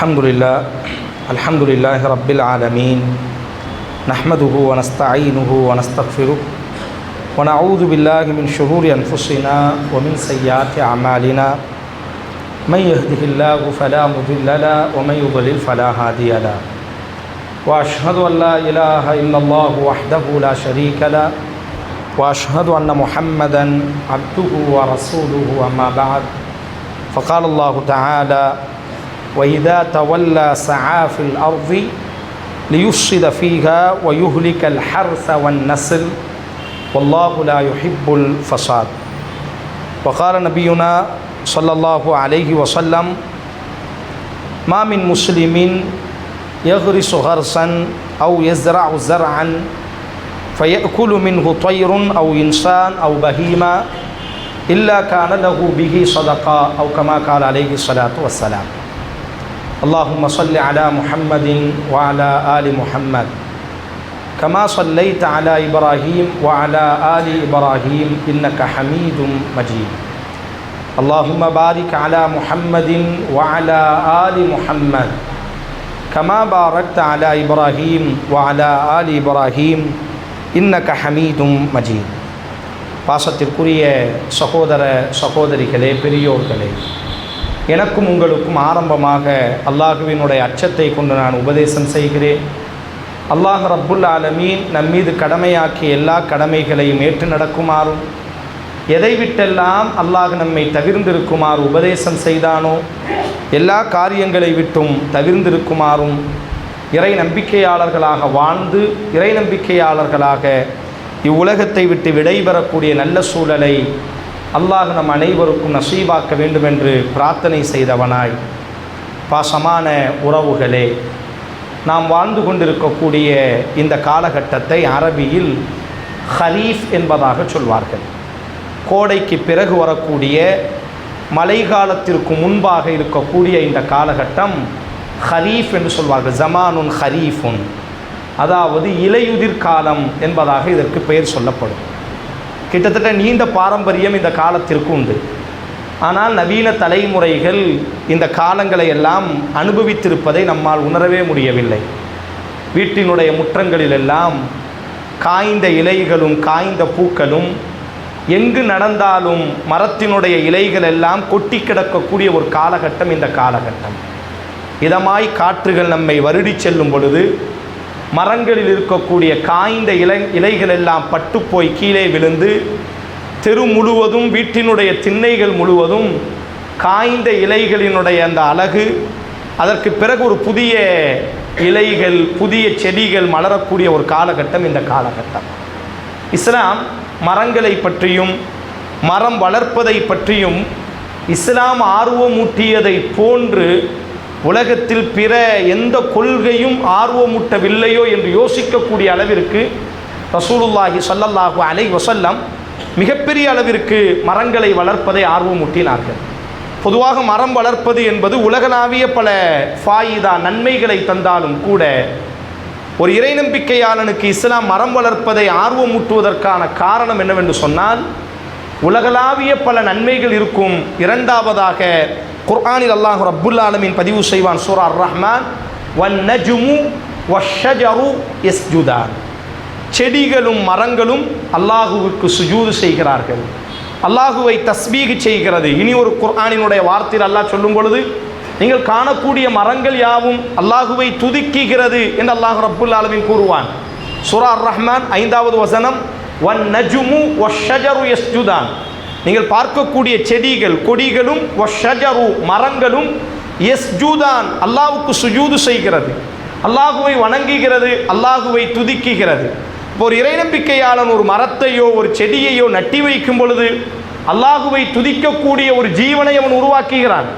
الحمد لله الحمد لله رب العالمين نحمده ونستعينه ونستغفره ونعوذ بالله من شرور أنفسنا ومن سيئات أعمالنا. من يهده الله فلا مضل له ومن يضلل فلا هادي له. وأشهد أن لا إله إلا الله وحده لا شريك له وأشهد أن محمدا عبده ورسوله أما بعد. فقال الله تعالى وإذا تولى سعى في الأرض ليفسد فيها ويهلك الحرث والنسل والله لا يحب الفساد. وقال نبينا صلى الله عليه وسلم ما من مسلم يغرس غرسا أو يزرع زرعا فيأكل منه طير أو إنسان أو بهيمة إلا كان له به صدقة أو كما قال عليه الصلاة والسلام. اللهم صل على محمد وعلى آل محمد كما صليت على إبراهيم وعلى آل إبراهيم إنك حميد مجيد اللهم بارك على محمد وعلى آل محمد كما باركت على إبراهيم وعلى آل إبراهيم இன்னக ஹமீதும் மஜீத் பாசத்திற்குரிய சகோதர சகோதரிகளே பெரியோர்களே எனக்கும் உங்களுக்கும் ஆரம்பமாக அல்லாஹுவினுடைய அச்சத்தை கொண்டு நான் உபதேசம் செய்கிறேன். அல்லாஹ் ரப்புல் ஆலமீன் நம் மீது கடமையாக்கிய எல்லா கடமைகளையும் ஏற்று நடக்குமாறும் எதை விட்டெல்லாம் அல்லாஹ் நம்மை தவிர்ந்திருக்குமாறு உபதேசம் செய்தானோ எல்லா காரியங்களை விட்டும் தவிர்ந்திருக்குமாறும் இறை நம்பிக்கையாளர்களாக வாழ்ந்து இறை நம்பிக்கையாளர்களாக இவ்வுலகத்தை விட்டு விடைபெறக்கூடிய நல்ல சூழலை அல்லாஹ் நம் அனைவருக்கும் நசீவாக்க வேண்டும் என்று பிரார்த்தனை செய்தவனாய். பாசமான உறவுகளே நாம் வாழ்ந்து கொண்டிருக்கக்கூடிய இந்த காலகட்டத்தை அரபியில் ஹரீஃப் என்பதாக சொல்வார்கள். கோடைக்கு பிறகு வரக்கூடிய மழை காலத்திற்கு முன்பாக இருக்கக்கூடிய இந்த காலகட்டம் ஹரீஃப் என்று சொல்வார்கள். ஜமானுன் ஹரீஃபுன் அதாவது இலையுதிர் காலம் என்பதாக இதற்கு பெயர் சொல்லப்படும். கிட்டத்தட்ட நீண்ட பாரம்பரியம் இந்த காலத்திற்கு உண்டு. ஆனால் நவீன தலைமுறைகள் இந்த காலங்களை எல்லாம் அனுபவித்திருப்பதை நம்மால் உணரவே முடியவில்லை. வீட்டினுடைய முற்றங்களிலெல்லாம் காய்ந்த இலைகளும் காய்ந்த பூக்களும் எங்கு நடந்தாலும் மரத்தினுடைய இலைகள் எல்லாம் கொட்டி கிடக்கக்கூடிய ஒரு காலகட்டம் இந்த காலகட்டம். இதமாய் காற்றுகள் நம்மை வருடி செல்லும் பொழுது மரங்களில் இருக்கக்கூடிய காய்ந்த இலை இலைகள் எல்லாம் பட்டு போய் கீழே விழுந்து தெரு முழுவதும் வீட்டினுடைய திண்ணைகள் முழுவதும் காய்ந்த இலைகளினுடைய அந்த அழகு அதற்கு பிறகு ஒரு புதிய இலைகள் புதிய செடிகள் மலரக்கூடிய ஒரு காலகட்டம் இந்த காலகட்டம். இஸ்லாம் மரங்களை பற்றியும் மரம் வளர்ப்பதை பற்றியும் இஸ்லாம் ஆர்வமூட்டியதை போன்று உலகத்தில் பிற எந்த கொள்கையும் ஆர்வமூட்டவில்லையோ என்று யோசிக்கக்கூடிய அளவிற்கு ரசூலுல்லாஹி சல்லல்லாஹு அலை வசல்லம் மிகப்பெரிய அளவிற்கு மரங்களை வளர்ப்பதை ஆர்வமூட்டினார்கள். பொதுவாக மரம் வளர்ப்பது என்பது உலகளாவிய பல ஃபாயிதா நன்மைகளை தந்தாலும் கூட ஒரு இறை நம்பிக்கையாளனுக்கு இஸ்லாம் மரம் வளர்ப்பதை ஆர்வமூட்டுவதற்கான காரணம் என்னவென்று சொன்னால் உலகளாவிய பல நன்மைகள் இருக்கும் இரண்டாவதாக குர்ஆனில் அல்லாஹ் ரப்புல் ஆலமின் பதிவு செய்வான் சூரா அர் ரஹ்மான் வன் நஜுமு வஷஜரு எஸ்ஜுதான் செடிகளும் மரங்களும் அல்லாஹுவுக்கு சுஜூது செய்கிறார்கள். அல்லாஹுவை தஸ்பீகு செய்கிறது. இனி ஒரு குர்ஆனினுடைய வார்த்தையில் அல்லாஹ் சொல்லும் பொழுது நீங்கள் காணக்கூடிய மரங்கள் யாவும் அல்லாஹுவை துதிக்குகிறது என்று அல்லாஹ் ரப்புல் ஆலமின் கூறுவான். சுரா அர் ரஹ்மான் ஐந்தாவது வசனம் வன் நஜுமு வஷஜரு எஸ்ஜுதான் நீங்கள் பார்க்கக்கூடிய செடிகள் கொடிகளும் வஷஜரு மரங்களும் எஸ் ஜூதான் அல்லாஹுக்கு சுஜூது செய்கிறது. அல்லாஹுவை வணங்குகிறது அல்லாஹுவை துதிக்குகிறது. இப்போ ஒரு இறைநம்பிக்கையாளன் ஒரு மரத்தையோ ஒரு செடியையோ நட்டி வைக்கும் பொழுது அல்லாஹுவை துதிக்கக்கூடிய ஒரு ஜீவனை அவன் உருவாக்குகிறான்.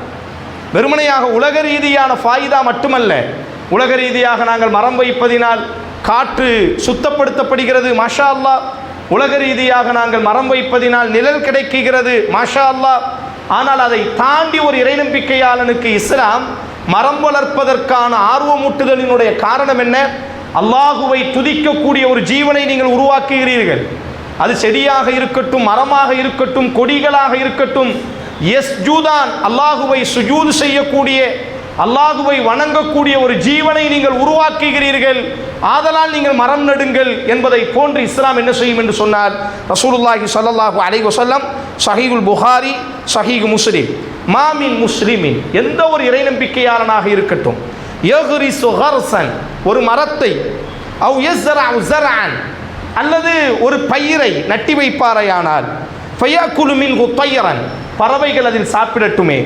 வெறுமனையாக உலக ரீதியான ஃபாயிதா மட்டுமல்ல உலக ரீதியாக நாங்கள் மரம் வைப்பதினால் காற்று சுத்தப்படுத்தப்படுகிறது மஷா அல்லா உலக ரீதியாக நாங்கள் மரம் வைப்பதினால் நிழல் கிடைக்குகிறது மாஷா அல்லா ஆனால் அதை தாண்டி ஒரு இறைநம்பிக்கையாளனுக்கு இஸ்லாம் மரம் வளர்ப்பதற்கான ஆர்வமூட்டுதலினுடைய காரணம் என்ன? அல்லாஹுவை துதிக்கக்கூடிய ஒரு ஜீவனை நீங்கள் உருவாக்குகிறீர்கள். அது செடியாக இருக்கட்டும் மரமாக இருக்கட்டும் கொடிகளாக இருக்கட்டும் எஸ் ஜூதான் அல்லாஹுவை சுஜூது செய்யக்கூடிய அல்லாஹுவை வணங்கக்கூடிய ஒரு ஜீவனை நீங்கள் உருவாக்குகிறீர்கள். ஆதலால் நீங்கள் மரம் நடுங்கள் என்பதை போன்று இஸ்லாம் என்ன செய்யும் என்று சொன்னார் ரசூலுல்லாஹி சல்லாஹு அலை வசல்லம் சஹீகுல் புகாரி சஹீகு முஸ்லீம். மாமின் முஸ்லிமின். எந்த ஒரு இறை நம்பிக்கையாளனாக இருக்கட்டும். யஹ்ரிசு சுகர்சன் ஒரு மரத்தை அல்லது ஒரு பயிரை நட்டி வைப்பாரையானால் ஃபயக்குலு மின்ஹு பறவைகள் அதில் சாப்பிடட்டுமே.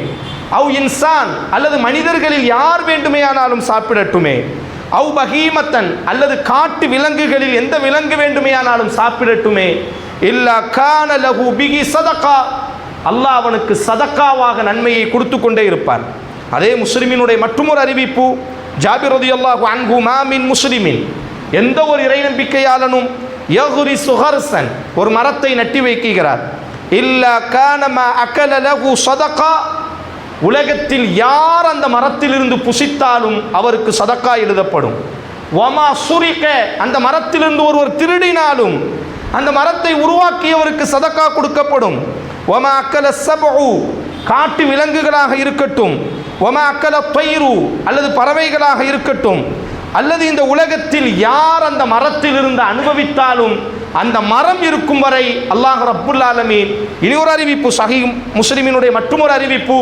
அவ் இன்சான் அல்லது மனிதர்களில் யார் வேண்டுமேயானாலும் சாப்பிடட்டுமே. அவ் பகீமத்தன் அல்லது காட்டு விலங்குகளில் எந்த விலங்கு வேண்டுமேயானாலும் சாப்பிடட்டுமே. இல்லா கான லகு பிகி சதக்கா அல்லாஹ் அவனுக்கு சதக்காவாக நன்மையை கொடுத்து கொண்டே இருப்பான். அதே முஸ்லிமினுடைய மற்றொரு அறிவிப்பு ஜாபிரதி அல்லாஹு அன்பு மாமின் முஸ்லிமின். எந்த ஒரு இறை நம்பிக்கையாளனும் யகுரி சுஹர்சன் ஒரு மரத்தை நட்டி வைக்கிறார் இல்லா கானமா அகலலகு லஹு உலகத்தில் யார் அந்த மரத்திலிருந்து புசித்தாலும் அவருக்கு சதக்கா எழுதப்படும். ஒமா சுரிக்க அந்த மரத்திலிருந்து ஒருவர் திருடினாலும் அந்த மரத்தை உருவாக்கியவருக்கு சதக்கா கொடுக்கப்படும். ஒமா அக்கல சபு காட்டு விலங்குகளாக இருக்கட்டும். ஒமா அக்கல பயிரு அல்லது பறவைகளாக இருக்கட்டும். அல்லது இந்த உலகத்தில் யார் அந்த மரத்தில் இருந்து அனுபவித்தாலும் அந்த மரம் இருக்கும் வரை அல்லாஹ் ரப்புல் ஆலமீன் இனி ஒரு அறிவிப்பு சஹி முஸ்லிமினுடைய மற்றொரு அறிவிப்பு.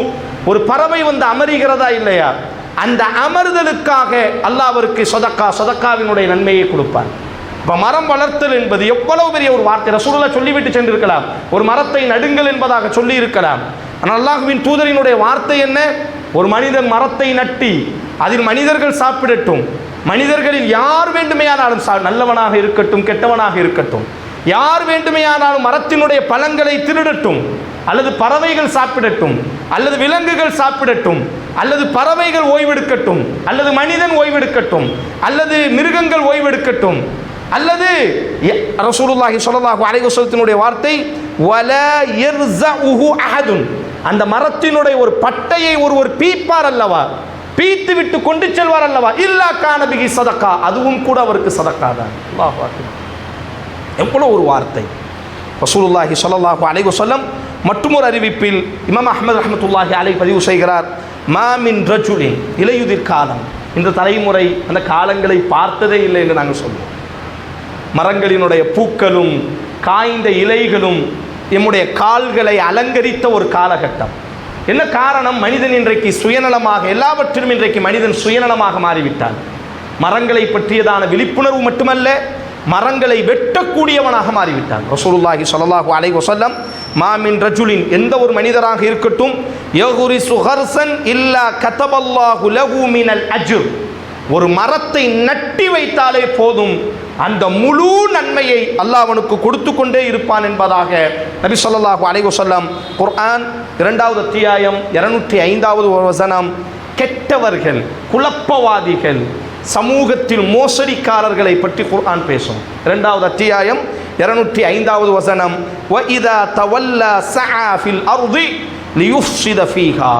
ஒரு பறவை வந்து அமருகிறதா இல்லையா? அந்த அமர்தலுக்காக அல்லாஹ் அவருக்கு சொதக்கா சொதக்காவினுடைய நன்மையை கொடுப்பார். இப்போ மரம் வளர்த்தல் என்பது எவ்வளவு பெரிய ஒரு வார்த்தை. ரசூலுல்லா சொல்லிவிட்டு சென்றிருக்கலாம். ஒரு மரத்தை நடுங்கள் என்பதாக சொல்லி இருக்கலாம் ஆனால் அல்லாஹுவின் தூதரினுடைய வார்த்தை என்ன? ஒரு மனிதன் மரத்தை நட்டி அதில் மனிதர்கள் சாப்பிடட்டும். மனிதர்களில் யார் வேண்டுமையானாலும் சா நல்லவனாக இருக்கட்டும் கெட்டவனாக இருக்கட்டும் யார் வேண்டுமையானாலும் மரத்தினுடைய பழங்களை திருடட்டும் அல்லது பறவைகள் சாப்பிடட்டும் அல்லது விலங்குகள் சாப்பிடட்டும் அல்லது பறவைகள் ஓய்வெடுக்கட்டும் அல்லது மனிதன் ஓய்வெடுக்கட்டும் அல்லது மிருகங்கள் ஓய்வெடுக்கட்டும் அல்லது ரசூலுல்லாஹி சொல்லலாஹு அலைஹி வார்த்தை வல யர்ஸஉஹு அஹதுன். அந்த மரத்தினுடைய ஒரு பட்டையை ஒருவர் பீப்பார் அல்லவா? பீத்து விட்டு கொண்டு செல்வார் அல்லவா? இல்லா காணபிகி சதக்கா. அதுவும் கூட அவருக்கு சதக்கா தான். எவ்வளோ ஒரு வார்த்தை. ரசூலுல்லாஹி சொல்லல்லாஹு அலைஹி சொல்லம் மற்றொரு அறிவிப்பில் இமாம் அஹமது ரஹமத்துல்லாஹி அலை பதிவு செய்கிறார் மாமின் ரஜுலின். இலையுதிர் காலம். இந்த தலைமுறை அந்த காலங்களை பார்த்ததே இல்லை என்று நாங்கள் சொல்லுவோம் மரங்களினுடைய பூக்களும் காய்ந்த இலைகளும் எம்முடைய கால்களை அலங்கரித்த ஒரு காலகட்டம். என்ன காரணம்? மனிதன் இன்றைக்கு சுயநலமாக எல்லாவற்றிலும் இன்றைக்கு மனிதன் சுயநலமாக மாறிவிட்டான். மரங்களை பற்றியதான விழிப்புணர்வு மட்டுமல்ல மரங்களை வெட்டக்கூடியவனாக மாறிவிட்டான். ரசூலுல்லாஹி ஸல்லல்லாஹு அலை வசல்லம் மாமின் ரஜுலின் எந்த ஒரு மனிதராக இருக்கட்டும் யகுரி சுஹர்சன் இல்லா கதபல்லாஹு லஹு மினல் ஒரு மரத்தை நட்டி வைத்தாலே போதும் அந்த முழு நன்மையை அல்லாஹ் அவனுக்கு கொடுத்து கொண்டே இருப்பான் என்பதாக நபி சொல்லாஹு அலைவு சொல்லம் குர்ஆன் இரண்டாவது அத்தியாயம் இருநூற்றி ஐந்தாவது வசனம் கெட்டவர்கள் குழப்பவாதிகள் சமூகத்தில் மோசடிக்காரர்களை பற்றி குர்ஆன் பேசும். இரண்டாவது அத்தியாயம் இருநூற்றி ஐந்தாவது வசனம் வஇதா தவல்லா சஆ ஃபில் அர்தி லியுஃப்ஸித ஃபீஹா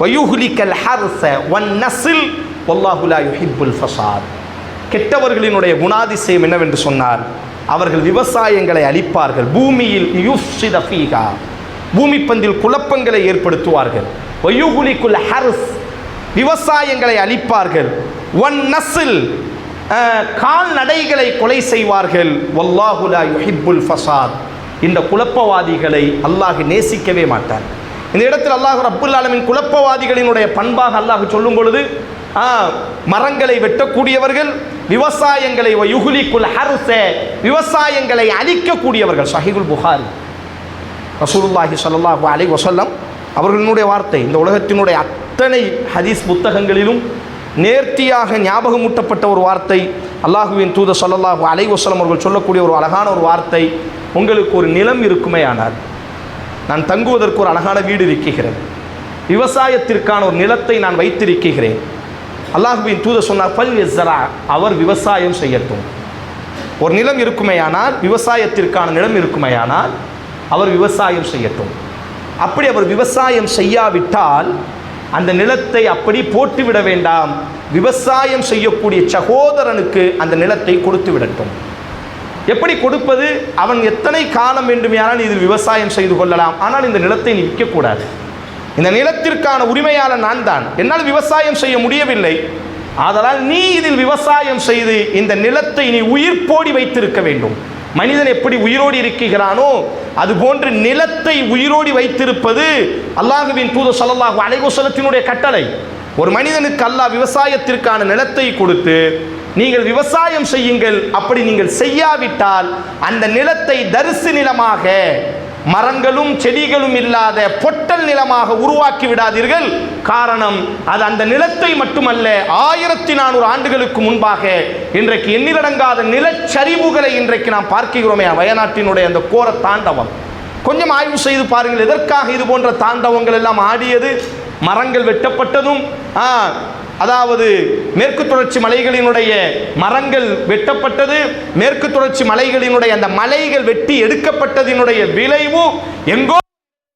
வயுஹ்லிகல் ஹர்ஸ வன் நஸ்ல் வல்லாஹு லா யுஹிப்புல் ஃபஸாத் கெட்டவர்களினுடைய குணாதிசயம் என்னவென்று சொன்னார்? அவர்கள் விவசாயங்களை அழிப்பார்கள். பூமியில் யுஃப்சித ஃபீஹா. பூமி பந்தில் குழப்பங்களை ஏற்படுத்துவார்கள். வயுகுலிக்குல் ஹர்ஸ். விவசாயங்களை அழிப்பார்கள். ஒன் நசில் கால்நடைகளை கொலை செய்வார்கள். வல்லாஹுலா யுஹிப்புல் ஃபசாத். இந்த குழப்பவாதிகளை அல்லாஹ் நேசிக்கவே மாட்டார் இந்த இடத்தில் அல்லாஹ் அப்துல் ஆலமின் குழப்பவாதிகளினுடைய பண்பாக அல்லாஹ் சொல்லும் பொழுது மரங்களை வெட்டக்கூடியவர்கள் விவசாயங்களை யுகுலிக்குல் ஹர்ஸ விவசாயங்களை அழிக்கக்கூடியவர்கள். சஹிகுல் புகாரி ரசூலுல்லாஹி ஸல்லல்லாஹு அலி வசல்லம் அவர்களினுடைய வார்த்தை இந்த உலகத்தினுடைய அத்தனை ஹதீஸ் புத்தகங்களிலும் நேர்த்தியாக ஞாபகமூட்டப்பட்ட ஒரு வார்த்தை அல்லாஹுவின் தூத சொல்லல்லாஹு அலை வசலம் அவர்கள் சொல்லக்கூடிய ஒரு அழகான ஒரு வார்த்தை உங்களுக்கு ஒரு நிலம் இருக்குமே ஆனால் நான் தங்குவதற்கு ஒரு அழகான வீடு இருக்கிறது விவசாயத்திற்கான ஒரு நிலத்தை நான் வைத்திருக்கிறேன் அல்லாஹுவின் தூத சொன்னார் பல் எஸ்ஸரா அவர் விவசாயம் செய்யட்டும். ஒரு நிலம் இருக்குமேயானால் விவசாயத்திற்கான நிலம் இருக்குமேயானால் அவர் விவசாயம் செய்யட்டும். அப்படி அவர் விவசாயம் செய்யாவிட்டால் அந்த நிலத்தை அப்படி போட்டுவிட வேண்டாம். விவசாயம் செய்யக்கூடிய சகோதரனுக்கு அந்த நிலத்தை கொடுத்து விடட்டும். எப்படி கொடுப்பது? அவன் எத்தனை காலம் வேண்டுமையானால் இதில் விவசாயம் செய்து கொள்ளலாம். ஆனால் இந்த நிலத்தை நீ விற்கக்கூடாது. இந்த நிலத்திற்கான உரிமையாளர் நான் தான் என்னால் விவசாயம் செய்ய முடியவில்லை. ஆதலால் நீ இதில் விவசாயம் செய்து இந்த நிலத்தை நீ உயிர்ப்போடி வைத்திருக்க வேண்டும். மனிதன் எப்படி உயிரோடி இருக்கிறானோ அதுபோன்று நிலத்தை உயிரோடி வைத்திருப்பது அல்லாஹுவின் தூத ஸல்லல்லாஹு அலைகுசலத்தினுடைய கட்டளை. ஒரு மனிதனுக்கு அல்லாஹ் விவசாயத்திற்கான நிலத்தை கொடுத்து நீங்கள் விவசாயம் செய்யுங்கள் அப்படி நீங்கள் செய்யாவிட்டால் அந்த நிலத்தை தரிசு நிலமாக மரங்களும் செடிகளும் இல்லாத பொட்டல் நிலமாக உருவாக்கி விடாதீர்கள். காரணம் அது அந்த நிலத்தை மட்டுமல்ல ஆயிரத்தி நானூறு ஆண்டுகளுக்கு முன்பாக இன்றைக்கு எண்ணிலடங்காத நிலச்சரிவுகளை இன்றைக்கு நாம் பார்க்கிறோமே வயநாட்டினுடைய அந்த கோர தாண்டவம். கொஞ்சம் ஆய்வு செய்து பாருங்கள் எதற்காக இது போன்ற தாண்டவங்கள் எல்லாம் ஆடியது? மரங்கள் வெட்டப்பட்டதும் ஆ, அதாவது மேற்கு தொடர்ச்சி மலைகளினுடைய மரங்கள் வெட்டப்பட்டது மேற்கு தொடர்ச்சி மலைகளினுடைய அந்த மலைகள் வெட்டி எடுக்கப்பட்டதினுடைய விளைவும் எங்கோ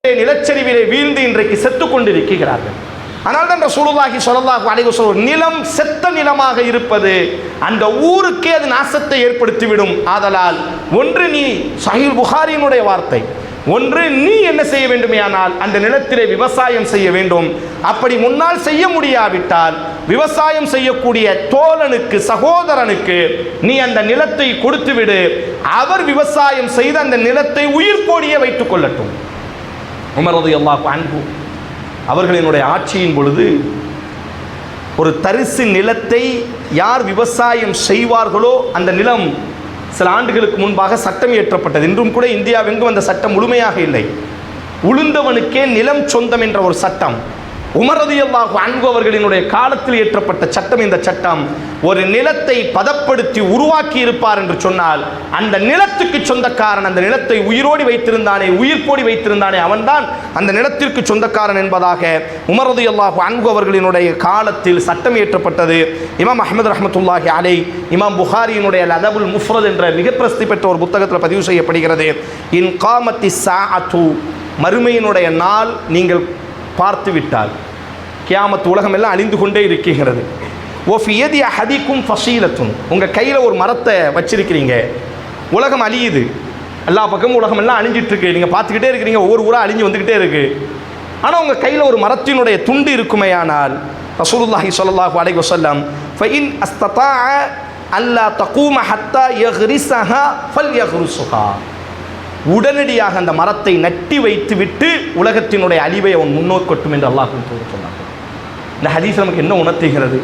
நிலச்சரிவிலே வீழ்ந்து இன்றைக்கு செத்து கொண்டிருக்கிறார்கள். ஆனால் தான் ரசூலுல்லாஹி ஸல்லல்லாஹு அலைஹி சொல்ல நிலம் செத்த நிலமாக இருப்பது அந்த ஊருக்கே அது நாசத்தை ஏற்படுத்திவிடும். ஆதலால் ஒன்று நீ சஹில் புகாரியினுடைய வார்த்தை ஒன்று நீ என்ன செய்ய வேண்டுமேயானால் அந்த நிலத்திலே விவசாயம் செய்ய வேண்டும். அப்படி முன்னால் செய்ய முடியாவிட்டால் விவசாயம் செய்யக்கூடிய தோழனுக்கு சகோதரனுக்கு நீ அந்த நிலத்தை கொடுத்து விடு அவர் விவசாயம் செய்து அந்த நிலத்தை உயிர் போடியே வைத்துக் கொள்ளட்டும். உமரது எல்லா அன்பு அவர்களினுடைய ஆட்சியின் பொழுது ஒரு தரிசு நிலத்தை யார் விவசாயம் செய்வார்களோ அந்த நிலம் சில ஆண்டுகளுக்கு முன்பாக சட்டம் இயற்றப்பட்டது. இன்றும் கூட இந்தியாவெங்கும் அந்த சட்டம் முழுமையாக இல்லை. உளுந்தவனுக்கே நிலம் சொந்தம் என்ற ஒரு சட்டம். உமரதியல்லாஹு அன்பு அன்பவர்களினுடைய காலத்தில் இயற்றப்பட்ட சட்டம் இந்த சட்டம் ஒரு நிலத்தை பதப்படுத்தி உருவாக்கி இருப்பார் என்று சொன்னால் அந்த நிலத்துக்கு சொந்தக்காரன் அந்த நிலத்தை உயிரோடி வைத்திருந்தானே உயிர்ப்போடி வைத்திருந்தானே அவன்தான் அந்த நிலத்திற்கு சொந்தக்காரன் என்பதாக உமரதியல்லாஹு அன்பு அன்பவர்களினுடைய காலத்தில் சட்டம் இயற்றப்பட்டது இமாம் அஹமது ரஹமத்துல்லாஹி அலை இமாம் புகாரியினுடைய லதபுல் முஃப்ரத் என்ற மிக பிரசித்தி பெற்ற ஒரு புத்தகத்தில் பதிவு செய்யப்படுகிறது. இன் காமத்தி சாஅத்து மறுமையினுடைய நாள் நீங்கள் பார்த்து விட்டால் கியாமத்து உலகம் எல்லாம் அழிந்து கொண்டே இருக்கிறது ஓஃபியதி ஹதிக்கும் ஃபசீலத்தும். உங்கள் கையில் ஒரு மரத்தை வச்சிருக்கிறீங்க. உலகம் அழியுது. எல்லா பக்கமும் உலகம் எல்லாம் அழிஞ்சிட்டு இருக்கு நீங்கள் பார்த்துக்கிட்டே இருக்கிறீங்க. ஒவ்வொரு ஊராக அழிஞ்சு வந்துக்கிட்டே இருக்கு. ஆனால் உங்கள் கையில் ஒரு மரத்தினுடைய துண்டு இருக்குமேயானால் ரசூலுல்லாஹி ஸல்லல்லாஹு அலை வசல்லாம் ஃபைன் அஸ்ததா அல்லா தகூம ஹத்தா யஹ்ரிஸஹா ஃபல்யஹ்ரிஸுஹா. உடனடியாக அந்த மரத்தை நட்டி வைத்து விட்டு உலகத்தினுடைய அழிவை அவன் முன்னோக்கட்டும் என்று அல்லாஹும் சொன்னார்கள் இந்த ஹதீஸ் நமக்கு என்ன உணர்த்துகிறது?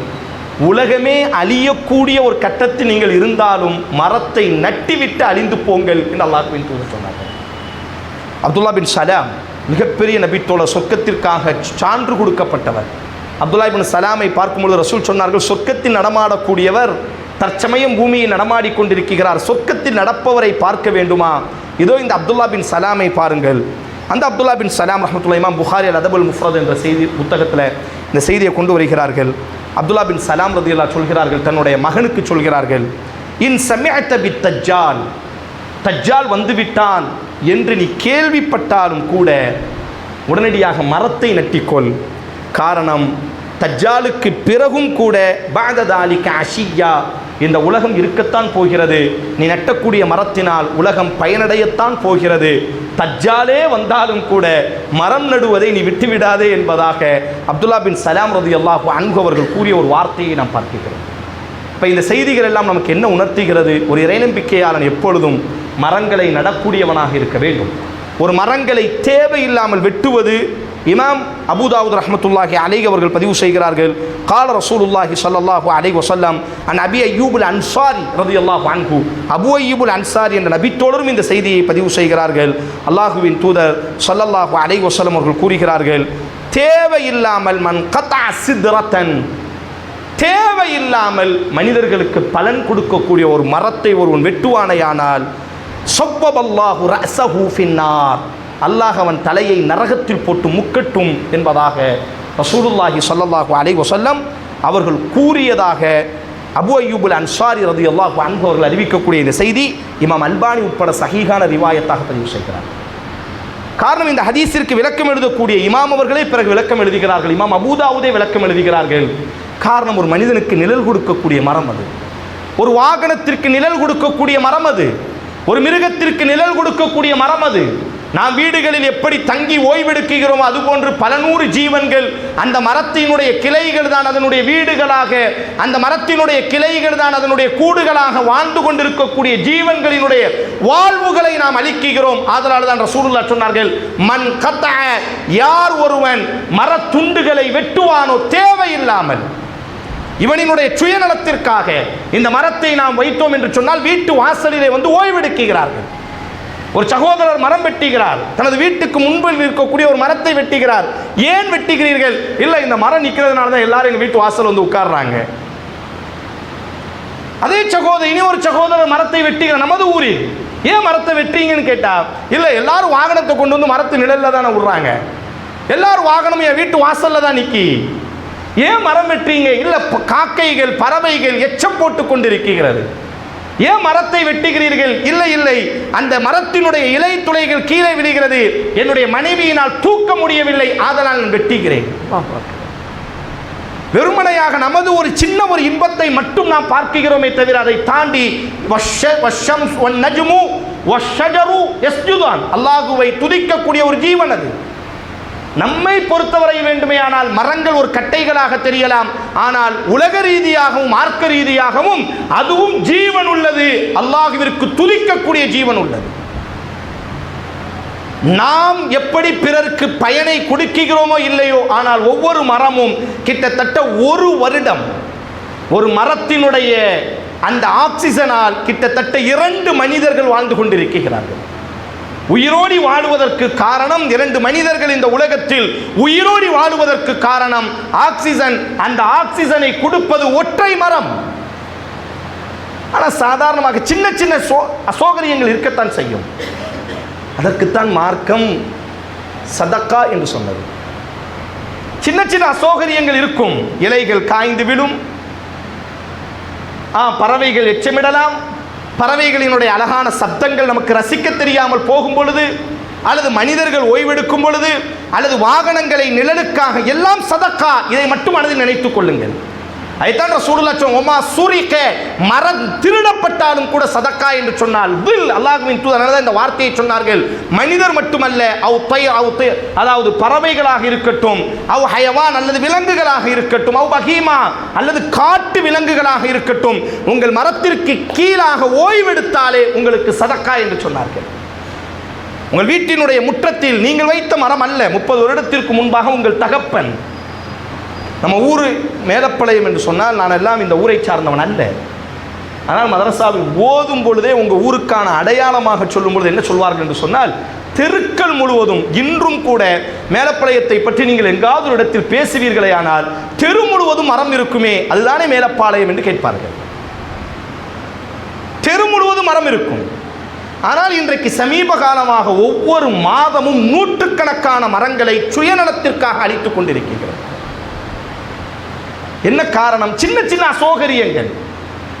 உலகமே அழியக்கூடிய ஒரு கட்டத்தில் நீங்கள் இருந்தாலும் மரத்தை நட்டிவிட்டு அழிந்து போங்கள் என்று அல்லாஹுவின் தூது சொன்னார்கள் அப்துல்லா பின் சலாம் மிகப்பெரிய நபித்தோட சொர்க்கத்திற்காக சான்று கொடுக்கப்பட்டவர். அப்துல்லா பின் சலாமை பார்க்கும்பொழுது ரசூல் சொன்னார்கள் சொர்க்கத்தில் நடமாடக்கூடியவர் தற்சமயம் பூமியை நடமாடி கொண்டிருக்கிறார் சொர்க்கத்தில் நடப்பவரை பார்க்க வேண்டுமா? இதோ இந்த அப்துல்லா பின் சலாமை பாருங்கள். அந்த அப்துல்லா பின் சலாம் ரஹமத்துல்லா இமாம் புகாரி அல் அதபுல் முஃப்ரத் என்ற செய்தி புத்தகத்தில் இந்த செய்தியை கொண்டு வருகிறார்கள். அப்துல்லா பின் சலாம் ரதியுல்லா சொல்கிறார்கள் தன்னுடைய மகனுக்கு சொல்கிறார்கள் இன் சமிஅத்த பி தஜ்ஜால் தஜ்ஜால் வந்துவிட்டான் என்று நீ கேள்விப்பட்டாலும் கூட உடனடியாக மரத்தை நட்டிக்கொள். காரணம் தஜ்ஜாலுக்கு பிறகும் கூட பாததாலிக்க அஷியா இந்த உலகம் இருக்கத்தான் போகிறது. நீ நட்டக்கூடிய மரத்தினால் உலகம் பயனடையத்தான் போகிறது. தஜ்ஜாலே வந்தாலும் கூட மரம் நடுவதை நீ விட்டுவிடாதே என்பதாக அப்துல்லா பின் சலாம் ரதி அல்லாஹு அன்பு அவர்கள் கூறிய ஒரு வார்த்தையை நாம் பார்க்கிறோம் இப்போ இந்த செய்திகள் எல்லாம் நமக்கு என்ன உணர்த்துகிறது? ஒரு இறைநம்பிக்கையாளன் எப்பொழுதும் மரங்களை நடக்கூடியவனாக இருக்க வேண்டும். ஒரு மரங்களை தேவையில்லாமல் வெட்டுவது இமாம் அபுதாவுத் ரஹமத்துல்லாஹி அலை அவர்கள் பதிவு செய்கிறார்கள். கால ரசூலுல்லாஹி சல்லாஹூ அலைஹி வசல்லாம் அன் அபி ஐயூபுல் அன்சாரி ரலியல்லாஹு அன்ஹு. அபு ஐயூபுல் அன்சாரி என்ற நபித்தோழரும் இந்த செய்தியை பதிவு செய்கிறார்கள். அல்லாஹுவின் தூதர் சல்லல்லாஹு அலை வசல்லம் அவர்கள் கூறுகிறார்கள் தேவையில்லாமல் மன் கதா சித்ரத்தன். தேவையில்லாமல் மனிதர்களுக்கு பலன் கொடுக்கக்கூடிய ஒரு மரத்தை ஒருவன் வெட்டுவானையானால் சொப்பபல்லாஹு ரசஹூ ஃபின்னார் அல்லாஹ் அவன் தலையை நரகத்தில் போட்டு முக்கட்டும் என்பதாக ரசூலுல்லாஹி ஸல்லல்லாஹு அலை வசல்லம் அவர்கள் கூறியதாக அபு அய்யூபுல் அன்சாரி ரது அல்லாஹு அன்பு அவர்கள் அறிவிக்கக்கூடிய இந்த செய்தி இமாம் அல்பானி உட்பட சகிகான ரிவாயத்தாக பதிவு செய்கிறார். காரணம் இந்த ஹதீஸிற்கு விளக்கம் எழுதக்கூடிய இமாம் அவர்களே பிறகு விளக்கம் எழுதுகிறார்கள். இமாம் அபூதாவுதே விளக்கம் எழுதுகிறார்கள். காரணம் ஒரு மனிதனுக்கு நிழல் கொடுக்கக்கூடிய மரம் அது. ஒரு வாகனத்திற்கு நிழல் கொடுக்கக்கூடிய மரம் அது. ஒரு மிருகத்திற்கு நிழல் கொடுக்கக்கூடிய மரம் அது. நாம் வீடுகளில் எப்படி தங்கி ஓய்வெடுக்கிறோமோ அதுபோன்று பல நூறு ஜீவன்கள் அந்த மரத்தினுடைய கிளைகள் தான் அதனுடைய வீடுகளாக அந்த மரத்தினுடைய கிளைகள் தான் அதனுடைய கூடுகளாக வாழ்ந்து கொண்டிருக்கக்கூடிய ஜீவன்களினுடைய வாழ்வுகளை நாம் அளிக்கிறோம் அதனால தான் ரசூலுல்லா சொன்னார்கள் மண் கத்த யார் ஒருவன் மரத்துண்டுகளை வெட்டுவானோ தேவையில்லாமல் இவனினுடைய சுயநலத்திற்காக இந்த மரத்தை நாம் வைத்தோம் என்று சொன்னால் வீட்டு வாசலிலே வந்து ஓய்வெடுக்கிறார்கள். ஒரு சகோதரர் மரம் வெட்டுகிறார். தனது வீட்டுக்கு முன்பில் இருக்கக்கூடிய ஒரு மரத்தை வெட்டுகிறார். ஏன் வெட்டுகிறீர்கள்? இல்லை இந்த மரம் நிற்கிறதுனால தான் எல்லாரும் எங்கள் வீட்டு வாசல் வந்து உட்கார்றாங்க. அதே சகோதரர் இனி ஒரு சகோதரர் மரத்தை வெட்டுகிறார். நமது ஊரில். ஏன் மரத்தை வெட்டுறீங்கன்னு கேட்டா இல்லை எல்லாரும் வாகனத்தை கொண்டு வந்து மரத்து நிழலில் தானே விடுறாங்க எல்லாரும் வாகனமும் என் வீட்டு வாசலில் தான் நிற்கி ஏன் மரம் வெட்டுறீங்க? இல்லை காக்கைகள் பறவைகள் எச்சம் போட்டு கொண்டு இருக்கிறது ஏன் மரத்தை வெட்டுகிறீர்கள்? இல்லை இல்லை. அந்த மரத்தினுடைய இலை துளைகள் கீழே விழுகிறது. என்னுடைய மனைவியினால் தூக்க முடியவில்லை. ஆதலால் நான் வெட்டுகிறேன். வெறுமனையாக நமது ஒரு சின்ன ஒரு இன்பத்தை மட்டும் நாம் பார்க்கிறோமே தவிர அதை தாண்டி வஷ்ஷ- வஷ்ஷம் நஜ்மு அல்லாஹுவை துதிக்கக்கூடிய ஒரு ஜீவன் அது. நம்மை பொறுத்தவரை வேண்டுமேயானால் மரங்கள் ஒரு கட்டைகளாக தெரியலாம். ஆனால் உலக ரீதியாகவும் மார்க்க ரீதியாகவும் அதுவும் ஜீவன் உள்ளது அல்லாஹுவிற்கு துதிக்கக்கூடிய ஜீவன் உள்ளது நாம் எப்படி பிறருக்கு பயனை கொடுக்கிறோமோ இல்லையோ ஆனால் ஒவ்வொரு மரமும் கிட்டத்தட்ட ஒரு வருடம் ஒரு மரத்தினுடைய அந்த ஆக்சிஜனால் கிட்டத்தட்ட இரண்டு மனிதர்கள் வாழ்ந்து கொண்டிருக்கிறார்கள். உயிரோடி வாழுவதற்கு காரணம் இரண்டு மனிதர்கள் இந்த உலகத்தில். உயிரோடி வாழுவதற்கு காரணம் ஆக்சிஜன். அந்த ஆக்சிஜனை கொடுப்பது ஒற்றை மரம். ஆனால் சாதாரணமாக சின்ன சின்ன சோ அசௌகரியங்கள் இருக்கத்தான் செய்யும். அதற்குத்தான் மார்க்கம் சதக்கா என்று சொன்னது. சின்ன சின்ன அசௌகரியங்கள் இருக்கும். இலைகள் காய்ந்து விடும் ஆ பறவைகள் எச்சமிடலாம். பறவைகளினுடைய அழகான சப்தங்கள் நமக்கு ரசிக்க தெரியாமல் போகும் பொழுது அல்லது மனிதர்கள் ஓய்வெடுக்கும் பொழுது அல்லது வாகனங்களை நிழலுக்காக எல்லாம் சதக்கா இதை மட்டும் மனதில் நினைத்துக் கொள்ளுங்கள். அதுதான் ரசூலுல்லாஹ் ஒமா சூரிக்க மரம் திருடப்பட்டாலும் கூட சதக்கா என்று சொன்னால் வில் அல்லாஹுவின் தூதர் தான் இந்த வார்த்தையை சொன்னார்கள். மனிதர் மட்டுமல்ல அவ் பய அவ் அதாவது பறவைகளாக இருக்கட்டும் அவ் ஹயவான் அல்லது விலங்குகளாக இருக்கட்டும் அவ் பகீமா அல்லது காட்டு விலங்குகளாக இருக்கட்டும் உங்கள் மரத்திற்கு கீழாக ஓய்வெடுத்தாலே உங்களுக்கு சதக்கா என்று சொன்னார்கள். உங்கள் வீட்டினுடைய முற்றத்தில் நீங்கள் வைத்த மரம் அல்ல முப்பது வருடத்திற்கு முன்பாக உங்கள் தகப்பன் நம்ம ஊர் மேலப்பாளையம் என்று சொன்னால் நான் எல்லாம் இந்த ஊரை சார்ந்தவன் அல்ல. ஆனால் மதரசாவில் ஓதும் பொழுதே உங்கள் ஊருக்கான அடையாளமாக சொல்லும் பொழுது என்ன சொல்வார்கள் என்று சொன்னால் தெருக்கள் முழுவதும் இன்றும் கூட மேலப்பாளையத்தை பற்றி நீங்கள் எங்காவது ஒரு இடத்தில் பேசுவீர்களே ஆனால் தெரு முழுவதும் மரம் இருக்குமே அதுதானே மேலப்பாளையம் என்று கேட்பார்கள். தெரு முழுவதும் மரம் இருக்கும். ஆனால் இன்றைக்கு சமீப காலமாக ஒவ்வொரு மாதமும் நூற்றுக்கணக்கான மரங்களை சுயநலத்திற்காக அழித்துக் கொண்டிருக்கின்றன. என்ன காரணம்? சின்ன சின்ன அசோகரியங்கள்.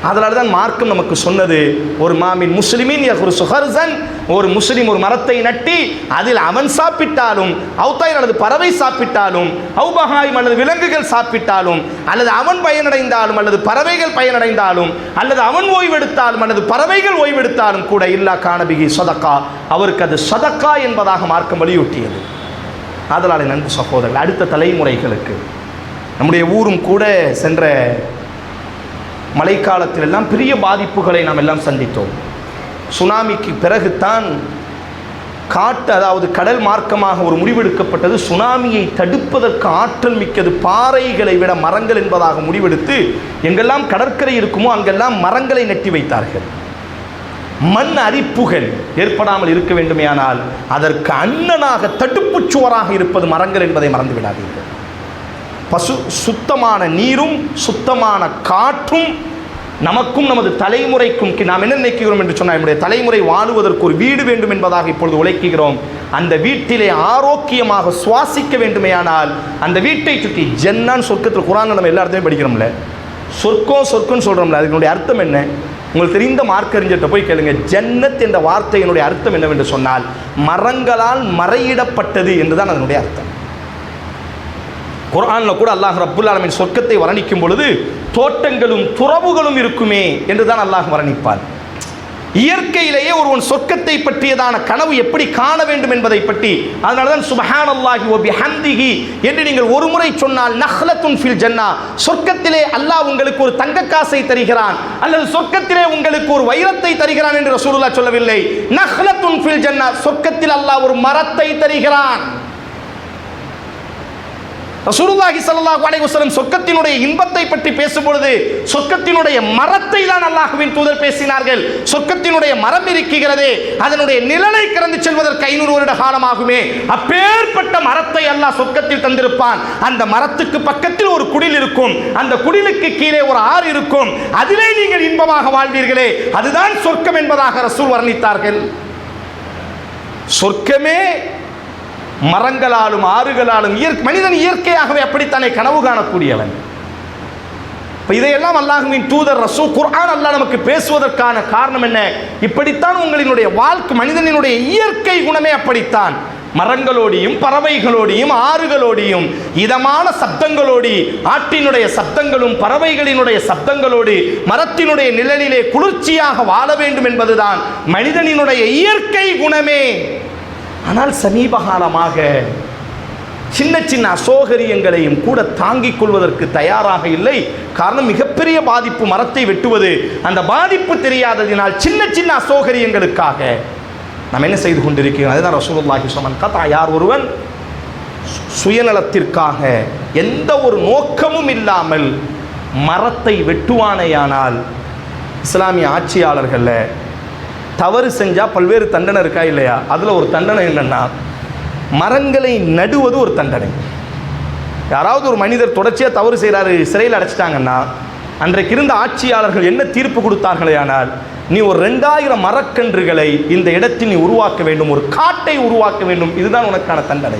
அதனால தான் மார்க்கம் நமக்கு சொன்னது ஒரு மாமின் முஸ்லிமின் ஒரு சுஹர்சன் ஒரு முஸ்லிம் ஒரு மரத்தை நட்டி அதில் அவன் சாப்பிட்டாலும் அவுத்தாயின் அல்லது பறவை சாப்பிட்டாலும் அவுபகாயும் அல்லது விலங்குகள் சாப்பிட்டாலும் அல்லது அவன் பயனடைந்தாலும் அல்லது பறவைகள் பயனடைந்தாலும் அல்லது அவன் ஓய்வெடுத்தாலும் அல்லது பறவைகள் ஓய்வெடுத்தாலும் கூட இல்லா காணபிகி சதக்கா. அவருக்கு அது சதக்கா என்பதாக மார்க்கம் வலியுறுத்தியது. அதனால் நண்பு சகோதரர்கள் அடுத்த தலைமுறைகளுக்கு நம்முடைய ஊரும் கூட சென்ற மழைக்காலத்திலெல்லாம் பெரிய பாதிப்புகளை நாம் எல்லாம் சந்தித்தோம். சுனாமிக்கு பிறகுதான் காட்டு அதாவது கடல் மார்க்கமாக ஒரு முடிவெடுக்கப்பட்டது. சுனாமியை தடுப்பதற்கு ஆற்றல் மிக்கது பாறைகளை விட மரங்கள் என்பதாக முடிவெடுத்து எங்கெல்லாம் கடற்கரை இருக்குமோ அங்கெல்லாம் மரங்களை நெட்டி வைத்தார்கள். மண் அரிப்புகள் ஏற்படாமல் இருக்க வேண்டுமேயானால் அதற்கு அண்ணனாக தடுப்புச் சுவராக இருப்பது மரங்கள் என்பதை மறந்து விடாதீர்கள் பசு சுத்தமான நீரும் சுத்தமான காற்றும் நமக்கும் நமது தலைமுறைக்கும் நாம் என்ன நினைக்கிறோம் என்று சொன்னால் நம்முடைய தலைமுறை வாழுவதற்கு ஒரு வீடு வேண்டும் என்பதாக இப்பொழுது உழைக்கிறோம். அந்த வீட்டிலே ஆரோக்கியமாக சுவாசிக்க வேண்டுமேயானால் அந்த வீட்டை சுற்றி ஜென்னான் சொர்க்கத்தில் குரான் நம்ம எல்லா படிக்கிறோம்ல. சொர்க்கம் சொர்க்கம்னு சொல்கிறோம்ல அதனுடைய அர்த்தம் என்ன? உங்களுக்கு தெரிந்த மார்க்கறிஞர்கிட்ட போய் கேளுங்க. ஜன்னத் என்ற வார்த்தையினுடைய அர்த்தம் என்னவென்று சொன்னால் மரங்களால் மறையிடப்பட்டது என்றுதான் அதனுடைய அர்த்தம். குரானில் கூட அல்லாஹ் ரப்புல் சொர்க்கத்தை வர்ணிக்கும் பொழுது தோட்டங்களும் துறவுகளும் இருக்குமே என்று தான் அல்லாஹ் வர்ணிப்பார் இயற்கையிலேயே ஒருவன் சொர்க்கத்தை பற்றியதான கனவு எப்படி காண வேண்டும் என்பதை பற்றி அதனால தான் சுபஹான் அல்லாஹி வ ஹந்திகி என்று நீங்கள் ஒரு முறை சொன்னால் நஹ்லத்துன் ஃபில் ஜன்னா சொர்க்கத்திலே அல்லாஹ் உங்களுக்கு ஒரு தங்க காசை தருகிறான் அல்லது சொர்க்கத்திலே உங்களுக்கு ஒரு வைரத்தை தருகிறான் என்று ரசூலுல்லா சொல்லவில்லை. நஹ்லத்துன் ஃபில் ஜன்னா சொர்க்கத்தில் அல்லாஹ் ஒரு மரத்தை தருகிறான். ரசூலுல்லாஹி ஸல்லல்லாஹு அலைஹி வஸல்லம் சொர்க்கத்தினுடைய இன்பத்தை பற்றி பேசும்பொழுது சொர்க்கத்தினுடைய மரத்தை தான் அல்லாஹ்வின் தூதர் பேசினார்கள். சொர்க்கத்தினுடைய மரம் இருக்கிறதே அதனுடைய நிழலை கடந்து செல்வதற்கு ஐநூறு வருட காலமாகுமே. அப்பேற்பட்ட மரத்தை அல்லாஹ் சொர்க்கத்தில் தந்திருப்பான். அந்த மரத்துக்கு பக்கத்தில் ஒரு குடில் இருக்கும். அந்த குடிலுக்கு கீழே ஒரு ஆறு இருக்கும். அதிலே நீங்கள் இன்பமாக வாழ்வீர்களே. அதுதான் சொர்க்கம் என்பதாக ரசூல் வர்ணித்தார்கள். சொர்க்கமே மரங்களாலும் ஆறுகளாலும் இயற்கை மனிதன் இயற்கையாகவே அப்படித்தானே கனவு காணக்கூடியவன். இப்போ இதையெல்லாம் அல்லாஹுவின் தூதர் ரசூ குர்ஆன் அல்லாஹ் நமக்கு பேசுவதற்கான காரணம் என்ன? இப்படித்தான் உங்களினுடைய வாழ்க்கை மனிதனினுடைய இயற்கை குணமே அப்படித்தான். மரங்களோடையும் பறவைகளோடையும் ஆறுகளோடையும் இதமான சப்தங்களோடு ஆற்றினுடைய சப்தங்களும் பறவைகளினுடைய சப்தங்களோடு மரத்தினுடைய நிழலிலே குளிர்ச்சியாக வாழ வேண்டும் என்பதுதான் மனிதனினுடைய இயற்கை குணமே. ஆனால் சமீப காலமாக சின்ன சின்ன அசோகரியங்களையும் கூட தாங்கிக் கொள்வதற்கு தயாராக இல்லை. காரணம் மிகப்பெரிய பாதிப்பு மரத்தை வெட்டுவது. அந்த பாதிப்பு தெரியாததினால் சின்ன சின்ன அசோகரியங்களுக்காக நாம் என்ன செய்து கொண்டிருக்கிறோம்? அதுதான் ரசூலுல்லாஹி சொன்னான் கதா யார் ஒருவன்? சு- சுயநலத்திற்காக எந்த ஒரு நோக்கமும் இல்லாமல் மரத்தை வெட்டுவானேயானால் இஸ்லாமிய ஆட்சியாளர்களில் தவறு செஞ்சால் பல்வேறு தண்டனை இருக்கா இல்லையா? அதில் ஒரு தண்டனை என்னன்னா மரங்களை நடுவது ஒரு தண்டனை. யாராவது ஒரு மனிதர் தொடர்ச்சியாக தவறு செய்கிறாரு சிறையில் அடைச்சிட்டாங்கன்னா அன்றைக்கு இருந்த ஆட்சியாளர்கள் என்ன தீர்ப்பு கொடுத்தார்களே ஆனால் நீ ஒரு ரெண்டாயிரம் மரக்கன்றுகளை இந்த இடத்தில் நீ உருவாக்க வேண்டும் ஒரு காட்டை உருவாக்க வேண்டும் இதுதான் உனக்கான தண்டனை.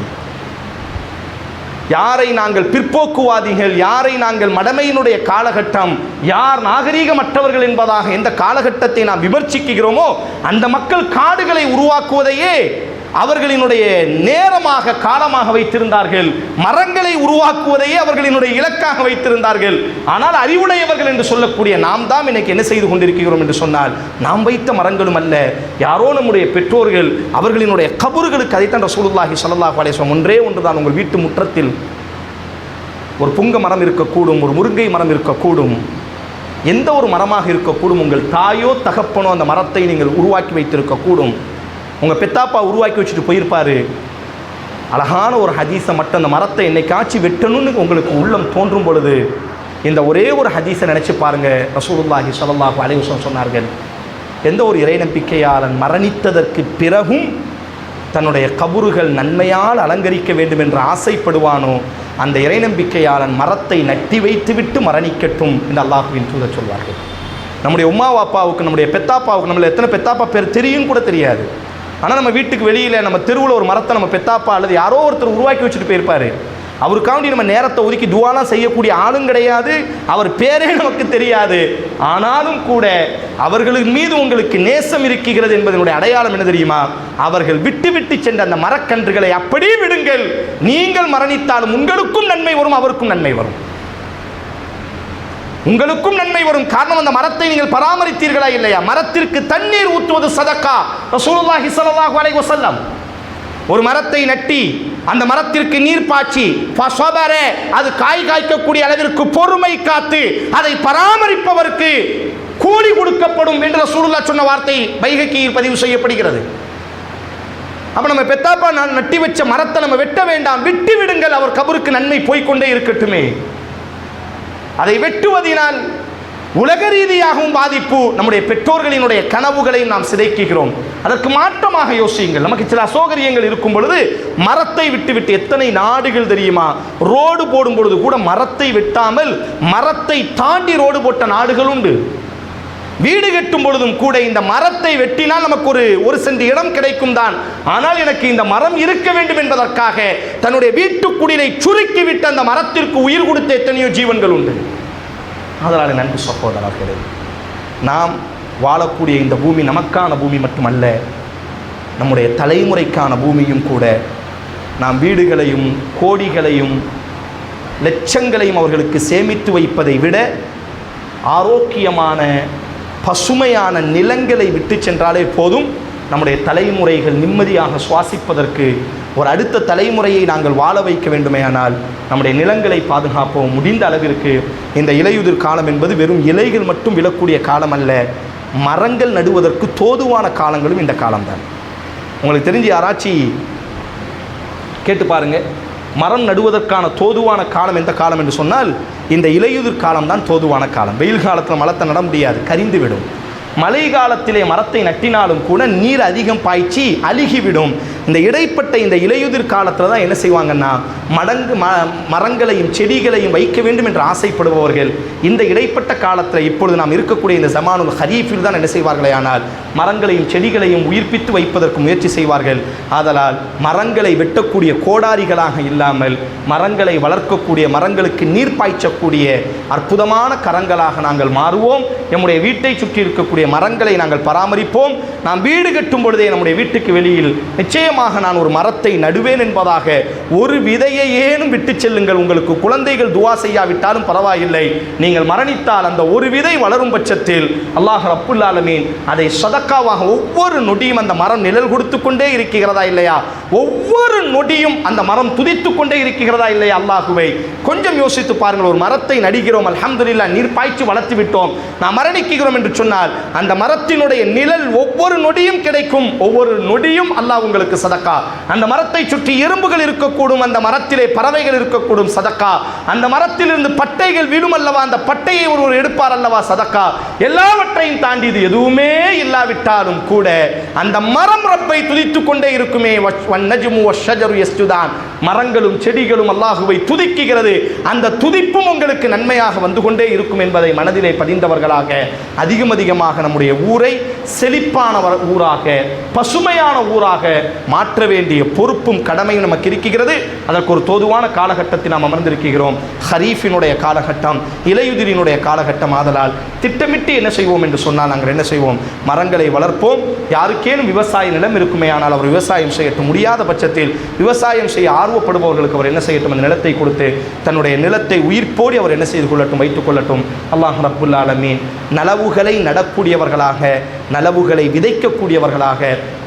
யாரை நாங்கள் பிற்போக்குவாதிகள் யாரை நாங்கள் மடமையினுடைய காலகட்டம் யார் நாகரீகமற்றவர்கள் என்பதாக எந்த காலகட்டத்தை நாம் விமர்சிக்கிறோமோ அந்த மக்கள் காடுகளை உருவாக்குவதையே அவர்களினுடைய நேரமாக காலமாக வைத்திருந்தார்கள். மரங்களை உருவாக்குவதையே அவர்களினுடைய இலக்காக வைத்திருந்தார்கள். ஆனால் அறிவுடையவர்கள் என்று சொல்லக்கூடிய நாம் தான் இன்னைக்கு என்ன செய்து கொண்டிருக்கிறோம் என்று சொன்னால் நாம் வைத்த மரங்களும் அல்ல. யாரோ நம்முடைய பெற்றோர்கள் அவர்களினுடைய கபறுகளுக்கு அதைத்தான் ரசூலுல்லாஹி ஸல்லல்லாஹு அலைஹி ஒன்றே ஒன்றுதான். உங்கள் வீட்டு முற்றத்தில் ஒரு புங்க மரம் இருக்கக்கூடும் ஒரு முருங்கை மரம் இருக்கக்கூடும். எந்த ஒரு மரமாக இருக்கக்கூடும் உங்கள் தாயோ தகப்பனோ அந்த மரத்தை நீங்கள் உருவாக்கி வைத்திருக்கக்கூடும். உங்கள் பெத்தாப்பா உருவாக்கி வச்சுட்டு போயிருப்பாரு. அழகான ஒரு ஹதீஸை மட்டும் அந்த மரத்தை என்னை காய்ச்சி வெட்டணும்னு உங்களுக்கு உள்ளம் தோன்றும் பொழுது இந்த ஒரே ஒரு ஹதீஸை நினச்சி பாருங்க ரசூலுல்லாஹி ஸல்லல்லாஹு அலைவசம் சொன்னார்கள். எந்த ஒரு இறை நம்பிக்கையாளன் மரணித்ததற்கு பிறகும் தன்னுடைய கபறுகள் நன்மையால் அலங்கரிக்க வேண்டும் என்று ஆசைப்படுவானோ அந்த இறை நம்பிக்கையாளன் மரத்தை நட்டி வைத்துவிட்டு மரணிக்கட்டும் என்று அல்லாஹுவின் தூதர் சொல்வார்கள். நம்முடைய உம்மா அப்பாவுக்கு நம்முடைய பெத்தாப்பாவுக்கு நம்மள எத்தனை பெத்தாப்பா பேர் தெரியும் கூட தெரியாது. ஆனால் நம்ம வீட்டுக்கு வெளியில் நம்ம தெருவில் ஒரு மரத்தை நம்ம பெத்தாப்பா அல்லது யாரோ ஒருத்தர் உருவாக்கி வச்சுட்டு போயிருப்பாரு. அவருக்காண்டி நம்ம நேரத்தை ஒதுக்கி துவாலாம் செய்யக்கூடிய ஆளும் கிடையாது. அவர் பேரே நமக்கு தெரியாது. ஆனாலும் கூட அவர்களின் மீது உங்களுக்கு நேசம் இருக்கிறது என்பதனுடைய அடையாளம் என்ன தெரியுமா? அவர்கள் விட்டு விட்டு சென்ற அந்த மரக்கன்றுகளை அப்படியே விடுங்கள். நீங்கள் மரணித்தாலும் உங்களுக்கும் நன்மை வரும் அவருக்கும் நன்மை வரும். உங்களுக்கும் நன்மை வரும் காரணம் அந்த மரத்தை நீங்கள் பராமரித்தீர்களா இல்லையா? மரத்திற்கு தண்ணீர் ஊற்றுவது சதக்கா. ரசூலுல்லாஹி ஸல்லல்லாஹு அலைஹி வஸல்லம். ஒரு மரத்தை நட்டி அந்த மரத்திற்கு நீர் பாய்ச்சி அது காய் காய்க்கக்கூடிய அளவிற்கு பொறுமை காத்து அதை பராமரிப்பவருக்கு கூலி கொடுக்கப்படும் என்ற சூழலா சொன்ன வார்த்தை பைகைக்கு பதிவு செய்யப்படுகிறது. அப்போ நம்ம பெத்தாப்பா நான் நட்டி வச்ச மரத்தை நம்ம வெட்ட வேண்டாம் விட்டு விடுங்கள் அவர் கபருக்கு நன்மை போய்க்கொண்டே இருக்கட்டுமே. அதை வெட்டுவதினால் உலக ரீதியாகவும் பாதிப்பு நம்முடைய பெற்றோர்களினுடைய கனவுகளையும் நாம் சிதைக்குகிறோம். அதற்கு மாற்றமாக யோசியுங்கள். நமக்கு சில அசௌகரியங்கள் இருக்கும் பொழுது மரத்தை விட்டுவிட்டு எத்தனை நாடுகள் தெரியுமா? ரோடு போடும் பொழுது கூட மரத்தை வெட்டாமல் மரத்தை தாண்டி ரோடு போட்ட நாடுகள் உண்டு. வீடு கட்டும் பொழுதும் கூட இந்த மரத்தை வெட்டினால் நமக்கு ஒரு ஒரு சென்ட் இடம் கிடைக்கும் தான் ஆனால் எனக்கு இந்த மரம் இருக்க வேண்டும் என்பதற்காக தன்னுடைய வீட்டு குடிலை சுருக்கி விட்டு அந்த மரத்திற்கு உயிர் கொடுத்த எத்தனையோ ஜீவன்கள் உண்டு. அதனால் நன்கு சகோதரர்களே நாம் வாழக்கூடிய இந்த பூமி நமக்கான பூமி மட்டுமல்ல நம்முடைய தலைமுறைக்கான பூமியும் கூட நாம் வீடுகளையும் கோடிகளையும் லட்சங்களையும் அவர்களுக்கு சேமித்து வைப்பதை விட ஆரோக்கியமான பசுமையான நிலங்களை விட்டு சென்றாலே போதும். நம்முடைய தலைமுறைகள் நிம்மதியாக சுவாசிப்பதற்கு ஒரு அடுத்த தலைமுறையை நாங்கள் வாழ வைக்க வேண்டுமேயானால் நம்முடைய நிலங்களை பாதுகாப்போம். முடிந்த அளவிற்கு இந்த இலையுதிர் காலம் என்பது வெறும் இலைகள் மட்டும் விழக்கூடிய காலம் அல்ல மரங்கள் நடுவதற்கு தோதுவான காலங்களும் இந்த காலம்தான். உங்களுக்கு தெரிஞ்சு யாராச்சி கேட்டு பாருங்கள் மரம் நடுவதற்கான தோதுவான காலம் எந்த காலம் என்று சொன்னால் இந்த இலையுதிர் காலம் தான் தோதுவான காலம். வெயில் காலத்தில் மலத்தை நட முடியாது கரிந்து விடும். மழை காலத்திலே மரத்தை நட்டினாலும் கூட நீர் அதிகம் பாய்ச்சி அழுகிவிடும். இந்த இடைப்பட்ட இந்த இலையுதிர் காலத்தில் தான் என்ன செய்வாங்கன்னா மடங்கு ம மரங்களையும் செடிகளையும் வைக்க வேண்டும் என்று ஆசைப்படுபவர்கள். இந்த இடைப்பட்ட காலத்தில் இப்பொழுது நாம் இருக்கக்கூடிய இந்த ஜமானுல் ஹரீஃபில் தான் என்ன செய்வார்களே ஆனால் மரங்களையும் செடிகளையும் உயிர்ப்பித்து வைப்பதற்கு முயற்சி செய்வார்கள். ஆதலால் மரங்களை வெட்டக்கூடிய கோடாரிகளாக இல்லாமல் மரங்களை வளர்க்கக்கூடிய மரங்களுக்கு நீர் பாய்ச்சக்கூடிய அற்புதமான கரங்களாக நாங்கள் மாறுவோம். நம்முடைய வீட்டை சுற்றி இருக்கக்கூடிய மரங்களை நாங்கள் பராமரிப்போம். நாம் வீடு கட்டும் பொழுதே நம்முடைய வீட்டுக்கு வெளியில் நிச்சயமாக நான் ஒரு மரத்தை நடுவேன் என்பதாக ஒரு விதையை ஏனும் விட்டு செல்லுங்கள். உங்களுக்கு குழந்தைகள் துவா செய்யாவிட்டாலும் பரவாயில்லை. நீங்கள் மரணித்தால் அந்த ஒரு விதை வளரும் பட்சத்தில் அல்லாஹ் ரப்புல் அதை சதக்காவாக ஒவ்வொரு நொடியும் அந்த மரம் நிழல் கொடுத்து கொண்டே இருக்கிறதா இல்லையா? ஒவ்வொரு நொடியும் அந்த மரம் துதித்து கொண்டே இருக்கிறதா இல்லையா அல்லாஹுவை? கொஞ்சம் யோசித்து பாருங்கள் ஒரு மரத்தை நடிக்கிறோம் அலமதுல்லா நீர் பாய்ச்சி வளர்த்து விட்டோம். நாம் மரணிக்கிறோம் என்று சொன்னால் அந்த மரத்தினுடைய நிழல் ஒவ்வொரு நொடியும் கிடைக்கும். ஒவ்வொரு நொடியும் அல்லாஹ் உங்களுக்கு சதக்கா. அந்த மரத்தை சுற்றி எறும்புகள் இருக்கக்கூடும் அந்த மரத்திலே பறவைகள் இருக்கக்கூடும் சதக்கா. அந்த மரத்திலிருந்து பட்டைகள் விழும் அல்லவா அந்த பட்டையை ஒருவர் எடுப்பார் அல்லவா சதக்கா. எல்லாவற்றையும் தாண்டி இது எதுவுமே இல்லாவிட்டாலும் கூட அந்த மரம் ரப்பை துதித்துக் கொண்டே இருக்குமே. வஷ்ஷஜரு மரங்களும் செடிகளும் அல்லாஹுவை துதிக்குகிறது. அந்த துதிப்பும் உங்களுக்கு நன்மையாக வந்து கொண்டே இருக்கும் என்பதை மனதிலே பதிந்தவர்களாக அதிகம் அதிகமாக நம்முடைய ஊரை செழிப்பான ஊராக பசுமையான ஊராக மாற்ற வேண்டிய பொறுப்பும் கடமையும் நமக்கு இருக்கிறது. அதற்கு ஒரு தோதுவான காலகட்டத்தில் நாம் அமர்ந்திருக்கிறோம். ஹரீஃபினுடைய காலகட்டம் இலையுதிரினுடைய காலகட்டம் ஆதலால் திட்டமிட்டு என்ன செய்வோம் என்று சொன்னால் நாங்கள் என்ன செய்வோம்? மரங்களை வளர்ப்போம். யாருக்கேனும் விவசாய நிலம் இருக்குமே ஆனால் அவர் விவசாயம் செய்யட்டும். முடியாத பட்சத்தில் விவசாயம் செய்ய ஆர்வப்படுபவர்களுக்கு அவர் என்ன செய்யட்டும்? அந்த நிலத்தை கொடுத்து தன்னுடைய நிலத்தை உயிர்ப்போடி அவர் என்ன செய்து கொள்ளட்டும்? வைத்துக் கொள்ளட்டும். அல்லாஹ் ரப்புல் நலவுகளை நடக்கூடிய செய்யக்கூடியவர்களாக நலவுகளை விதைக்கக்கூடியவர்களாக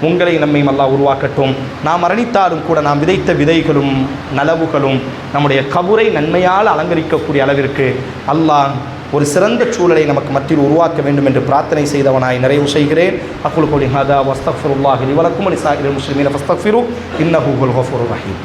உங்களை நம்மை அல்லாஹ் உருவாக்கட்டும். நாம் மரணித்தாலும் கூட நாம் விதைத்த விதைகளும் நலவுகளும் நம்முடைய கபுரை நன்மையால் அலங்கரிக்கக்கூடிய அளவிற்கு அல்லாஹ் ஒரு சிறந்த சூழலை நமக்கு மத்தியில் உருவாக்க வேண்டும் என்று பிரார்த்தனை செய்தவனாய் நிறைவு செய்கிறேன். அக்குல் கோலி ஹதா வஸ்தஃபுல்லாஹி வலக்கும் அலிசாஹில் முஸ்லிமீன ஃபஸ்தஃபிரு இன்னஹு ஹஃபுர் ரஹீம்.